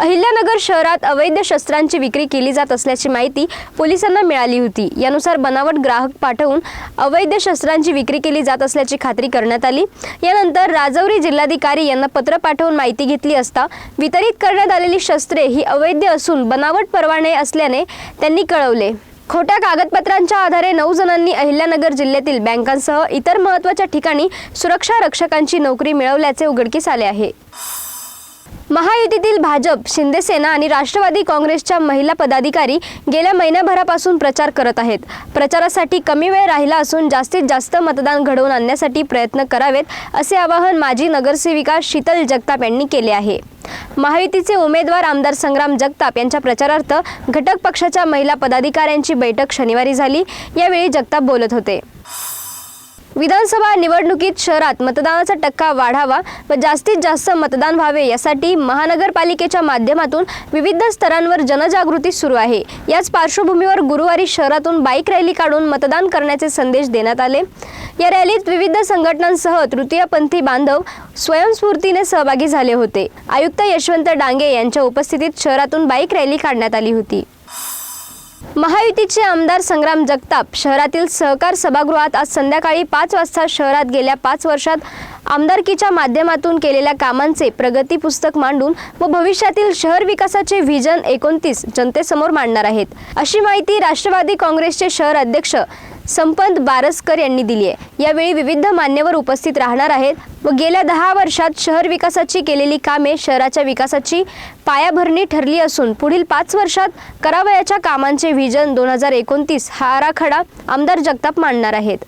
अहिल्यानगर शहरात अवैध शस्त्रांची विक्री केली जात असल्याची माहिती पोलिसांना मिळाली होती. यानुसार बनावट ग्राहक पाठवून अवैध शस्त्रांची विक्री केली जात असल्याची खात्री करण्यात आली. यानंतर राजौरी जिल्हाधिकारी यांना पत्र पाठवून माहिती घेतली असता वितरित करण्यात आलेली शस्त्रे ही अवैध असून बनावट परवाने असल्याने त्यांनी कळवले. खोट्या कागदपत्रांच्या आधारे नऊ जणांनी अहिल्यानगर जिल्ह्यातील बँकांसह इतर महत्त्वाच्या ठिकाणी सुरक्षा रक्षकांची नोकरी मिळवल्याचे उघडकीस आले आहे. महायुतीतील भाजप शिंदेसेना आणि राष्ट्रवादी काँग्रेसच्या महिला पदाधिकारी गेल्या महिन्याभरापासून प्रचार करत आहेत. प्रचारासाठी कमी वेळ राहिला असून जास्तीत जास्त मतदान घडवून आणण्यासाठी प्रयत्न करावेत असे आवाहन माजी नगरसेविका शीतल जगताप यांनी केले आहे. महायुतीचे उमेदवार आमदार संग्राम जगताप यांच्या प्रचारार्थ घटक पक्षाच्या महिला पदाधिकाऱ्यांची बैठक शनिवारी झाली. यावेळी जगताप बोलत होते. विधानसभा निवडणुकीत शहरात मतदानाचा टक्का वाढावा व जास्तीत जास्त मतदान व्हावे यासाठी महानगरपालिकेच्या माध्यमातून विविध स्तरांवर जनजागृती सुरू आहे. याच पार्श्वभूमीवर गुरुवारी शहरातून बाईक रॅली काढून मतदान करण्याचे संदेश देण्यात आले. या रॅलीत विविध संघटनांसह तृतीयपंथी बांधव स्वयंस्फूर्तीने सहभागी झाले होते. आयुक्त यशवंत डांगे यांच्या उपस्थितीत शहरातून बाईक रॅली काढण्यात आली होती. महायुतीचे आमदार संग्राम जगताप शहरातील सहकार सभागृहात आज संध्याकाळी पाच वाजता शहरात गेल्या पाच वर्षात आमदारकीच्या माध्यमातून केलेल्या कामांचे प्रगती पुस्तक मांडून व भविष्यातील शहर विकासाचे व्हिजन एकोणतीस जनतेसमोर मांडणार आहेत. अशी माहिती राष्ट्रवादी काँग्रेसचे शहर अध्यक्ष संपत बारसकर यांनी दिली आहे. यावेळी विविध मान्यवर उपस्थित राहणार आहेत व गेल्या दहा वर्षात शहर विकासाची केलेली कामे शहराच्या विकासाची पायाभरणी ठरली असून पुढील पाच वर्षात करावयाच्या कामांचे व्हिजन दोन हजार एकोणतीस हा आराखडा आमदार जगताप मांडणार आहेत.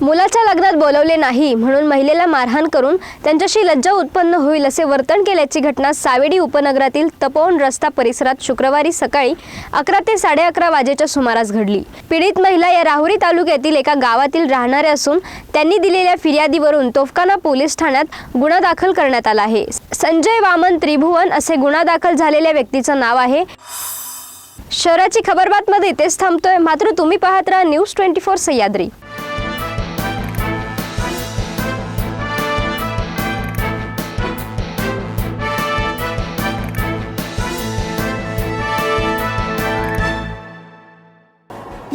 मुलाच्या लग्नात बोलवले नाही म्हणून महिलेला मारहाण करून त्यांच्याशी लज्जा उत्पन्न होईल असे वर्तन केल्याची घटना सावेडी उपनगरातील तपोवन रस्ता परिसरात शुक्रवारी सकाळी अकरा ते साडे अकरा वाजेच्या सुमारास घडली. पीडित महिला या राहुरी तालुक्यातील एका गावातील राहणाऱ्या असून त्यांनी दिलेल्या फिर्यादीवरून तोफखाना पोलीस ठाण्यात गुन्हा दाखल करण्यात आला आहे. संजय वामन त्रिभुवन असे गुन्हा दाखल झालेल्या व्यक्तीचं नाव आहे. शहराची खबरबातमध्ये इथेच थांबतोय. मात्र तुम्ही पाहत राहा न्यूज ट्वेंटी फोर सह्याद्री.